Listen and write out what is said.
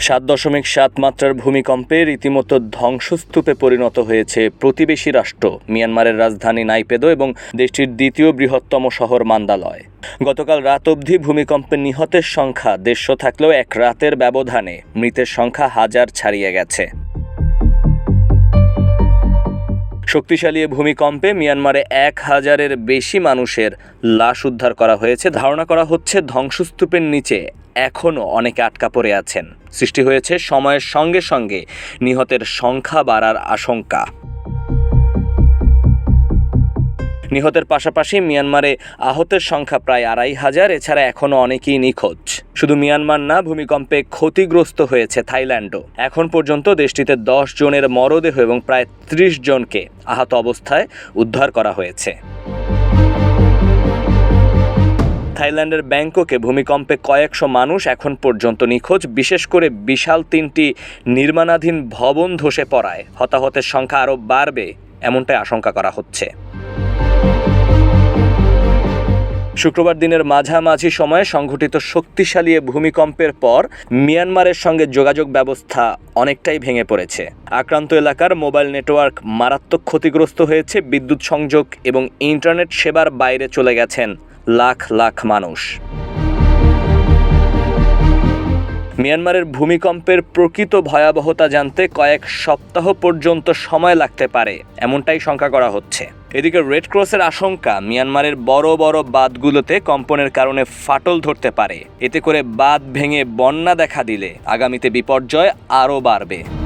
সাত দশমিক সাত মাত্রার ভূমিকম্পে রীতিমতো ধ্বংসস্তূপে পরিণত হয়েছে প্রতিবেশী রাষ্ট্র, মিয়ানমারের রাজধানী নাইপেদো এবং দেশটির দ্বিতীয় বৃহত্তম শহর মান্দালয়। গতকাল রাত অবধি ভূমিকম্পে নিহতের সংখ্যা দেড়শো থাকলেও এক রাতের ব্যবধানে মৃতের সংখ্যা হাজার ছাড়িয়ে গেছে। শক্তিশালী ভূমিকম্পে মিয়ানমারে এক হাজারের বেশি মানুষের লাশ উদ্ধার করা হয়েছে। ধারণা করা হচ্ছে ধ্বংসস্তূপের নিচে এখনও অনেকে আটকা পড়ে আছেন। সৃষ্টি হয়েছে সময়ের সঙ্গে সঙ্গে, নিহতের সংখ্যা বাড়ার আশঙ্কা। নিহতের পাশাপাশি মিয়ানমারে আহতের সংখ্যা প্রায় আড়াই হাজার, এছাড়া এখনও অনেকেই নিখোঁজ। শুধু মিয়ানমার না, ভূমিকম্পে ক্ষতিগ্রস্ত হয়েছে থাইল্যান্ডও। এখন পর্যন্ত দেশটিতে দশ জনের মরদেহ এবং প্রায় ত্রিশ জনকে আহত অবস্থায় উদ্ধার করা হয়েছে। থাইল্যান্ডের ব্যাংককে ভূমিকম্পে কয়েকশো মানুষ এখন পর্যন্ত নিখোঁজ, বিশেষ করে বিশাল তিনটি নির্মাণাধীন ভবন ধসে পড়ায়। হতাহতের সংখ্যা আরও বাড়বে, এমনটাই আশঙ্কা করা হচ্ছে। শুক্রবার দিনের মাঝামাঝি সময়ে সংঘটিত শক্তিশালী ভূমিকম্পের পর মিয়ানমারের সঙ্গে যোগাযোগ ব্যবস্থা অনেকটাই ভেঙে পড়েছে। আক্রান্ত এলাকার মোবাইল নেটওয়ার্ক মারাত্মক ক্ষতিগ্রস্ত হয়েছে, বিদ্যুৎ সংযোগ এবং ইন্টারনেট সেবার বাইরে চলে গেছেন লাখ লাখ মানুষ। মিয়ানমারের ভূমিকম্পের প্রকৃত ভয়াবহতা জানতে কয়েক সপ্তাহ পর্যন্ত সময় লাগতে পারে, এমনটাই শঙ্কা করা হচ্ছে। এদিকে রেড ক্রসের আশঙ্কা মিয়ানমারের বড় বড় বাঁধগুলোতে কম্পনের কারণে ফাটল ধরতে পারে। এতে করে বাঁধ ভেঙে বন্যা দেখা দিলে আগামীতে বিপর্যয় আরও বাড়বে।